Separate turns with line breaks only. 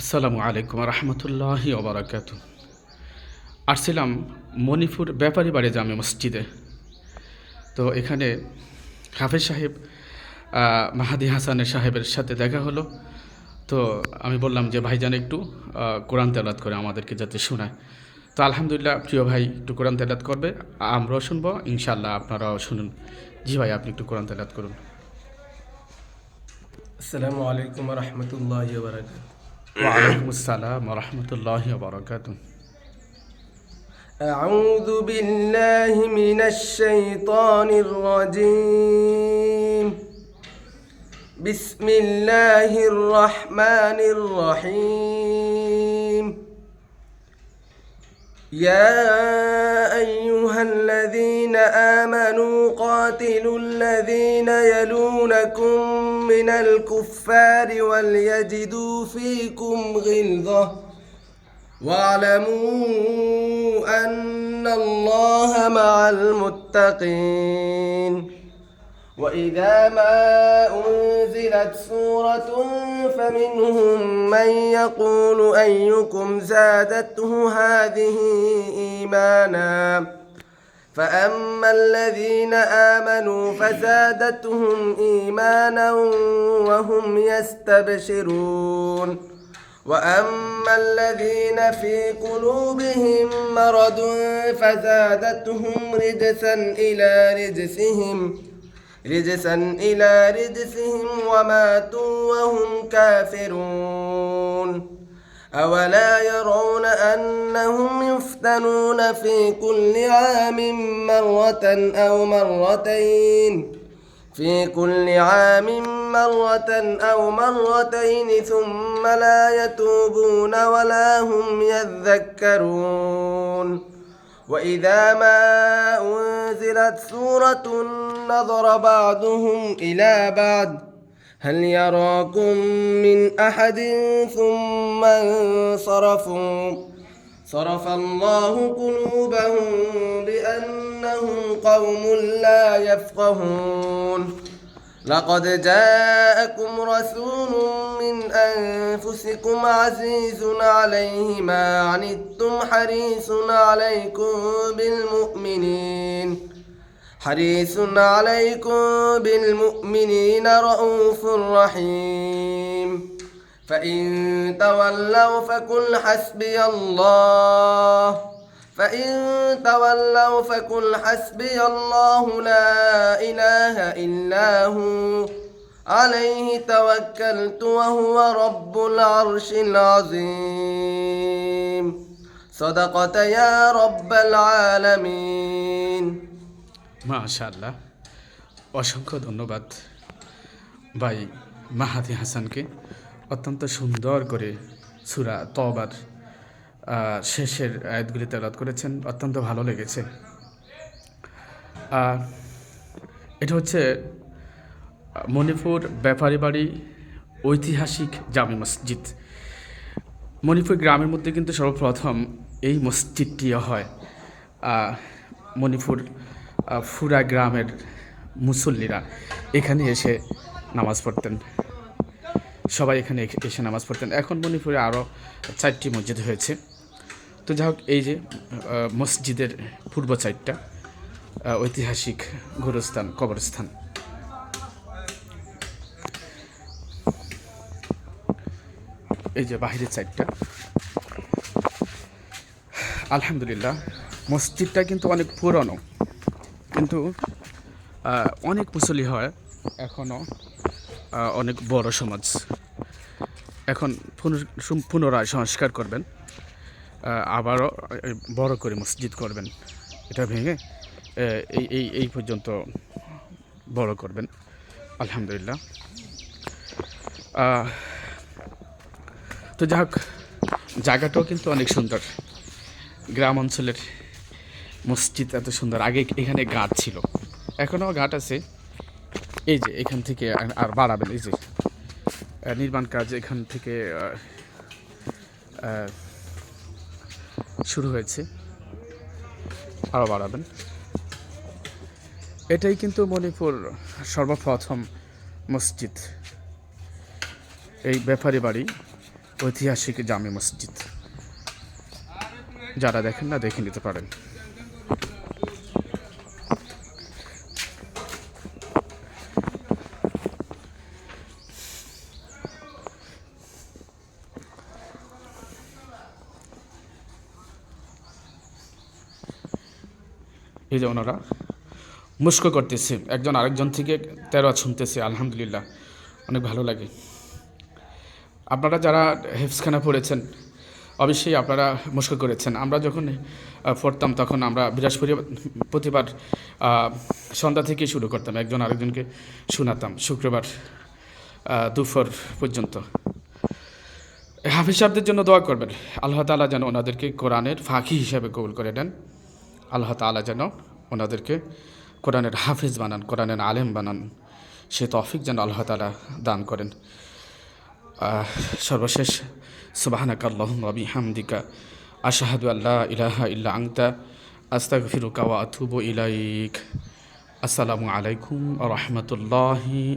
আসসালামু আলাইকুম রহমতুল্লাহি ওবরাকাত আসছিলাম মণিপুর ব্যাপারী বাড়ি জামে মসজিদে। তো এখানে হাফেজ সাহেব মাহাদি হাসানের সাহেবের সাথে দেখা হলো। তো আমি বললাম যে, ভাইজান একটু কোরআন তেলাত করে আমাদেরকে যাতে শোনায়। তো আলহামদুলিল্লাহ, প্রিয় ভাই একটু কোরআন তেলাত করবে, আমরাও শুনব ইনশাল্লাহ আপনারাও শুনুন। জি ভাই, আপনি একটু কোরআন তেলাত করুন।
আসসালামু আলাইকুম রহমতুল্লাহ বারাকাত وعليكم
السلام ورحمة الله وبركاته.
أعوذ بالله من الشيطان الرجيم. بسم الله الرحمن الرحيم. يا أيها الذين آمنوا قاتلوا الذين يلونكم من الكفار وليجدوا فيكم غلظة. واعلموا أن الله مع المتقين. وإذا ما أنزلت سورة فمنهم من يقول أيكم زادته هذه إيمانا؟ فأما الذين آمنوا فزادتهم إيمانا وهم يستبشرون وأما الذين في قلوبهم مرض فزادتهم رجسا إلى رجسهم رجسا إلى رجسهم وماتوا وهم كافرون أولا يرون أنهم يفتنون في كل عام مرة أو مرتين. في كل عام مرة أو مرتين ثم لا يتوبون ولا هم يذكرون. وإذا ما أنزلت سورة نظر بعضهم إلى بعض. هل يراكم من أحد ثم انصرفوا؟ صرف الله قلوبهم بأنهم قوم لا يفقهون. لقد جاءكم رسول من أنفسكم عزيز عليه ما عنتم حريص عليكم بالمؤمنين. حريص عليكم بالمؤمنين رؤوف رحيم. فإن تولوا فقل حسبي الله فإن تولوا فقل حسبي الله لا إله إلا هو عليه توكلت وهو رب العرش العظيم صدقت يا رب العالمين
মাশাআল্লাহ অসংখ্য ধন্যবাদ ভাই মাহাদি হাসানকে অত্যন্ত সুন্দর করে সুরা তবার শেষের আয়াতগুলি তেলাত করেছেন। অত্যন্ত ভালো লেগেছে। এটা হচ্ছে মণিপুর ব্যাপারী বাড়ি ঐতিহাসিক জামে মসজিদ। মণিপুর গ্রামের মধ্যে কিন্তু সর্বপ্রথম এই মসজিদটি হয় মণিপুর ফুরা গ্রামের মুসল্লিরা এখানে এসে নামাজ পড়তেন। সবাই এখানে এসে নামাজ পড়তেন। এখন মণিপুরে আরও চারটি মসজিদ হয়েছে। তো যাই হোক এই যে মসজিদের পূর্ব সাইডটা ঐতিহাসিক গুরুস্থান, কবরস্থান। এই যে বাহিরের সাইডটা। আলহামদুলিল্লাহ, মসজিদটা কিন্তু অনেক পুরনো। কিন্তু অনেক মুসলি হয়। এখনও অনেক বড় সমাজ। এখন পুনরায় সংস্কার করবেন আবারও বড় করে মসজিদ করবেন, এটা ভেঙে এই এই এই পর্যন্ত বড় করবেন, আলহামদুলিল্লাহ। তো যাই হোক জায়গাটাও কিন্তু অনেক সুন্দর। গ্রাম অঞ্চলের মসজিদ এত সুন্দর। আগে এখানে ঘাট ছিল, এখনও ঘাট আছে। এই যে, এখান থেকে আর- বাড়াবেন, এই যে। নির্মাণ কাজ এখান থেকে শুরু হয়েছে। আরও বাড়াবেন। এটাই কিন্তু মণিপুর সর্বপ্রথম মসজিদ। এই ব্যাপারী বাড়ি, ঐতিহাসিক জামে মসজিদ। যারা দেখেন না, দেখে নিতে পারেন। এই যে ওনারা। মুস্কো করতেছে। একজন আরেকজন থেকে তেরোয়া শুনতেছে, আলহামদুলিল্লাহ। অনেক ভালো লাগে। আপনারা যারা হেফসখানা পড়েছেন, অবশ্যই আপনারা মুস্কো করেছেন। আমরা যখন পড়তাম তখন আমরা বৃহস্পতি প্রতিবার সন্ধ্যা থেকে শুরু করতাম। একজন আরেকজনকে শোনাতাম, শুক্রবার দুপুর পর্যন্ত। হাফিজ সাহেবদের জন্য দোয়া করবেন। আল্লাহ তালা যেন ওনাদেরকে কোরআনের ফাঁকি হিসাবে কবুল করে নেন। আল্লাহ তাআলা যেন ওনাদেরকে কোরআনের হাফিজ বানান, কোরআনের আলেম বানান। সে তৌফিক যেন আল্লাহ তাআলা দান করেন। সর্বশেষ সুবাহানাক আল্লাহুম্মা বিহামদিকা, আশহাদু আল্লা ইলাহা ইল্লা আনতা, আস্তাগফিরুকা ওয়া আতুবু ইলাইক। আসসালামু আলাইকুম রাহমাতুল্লাহি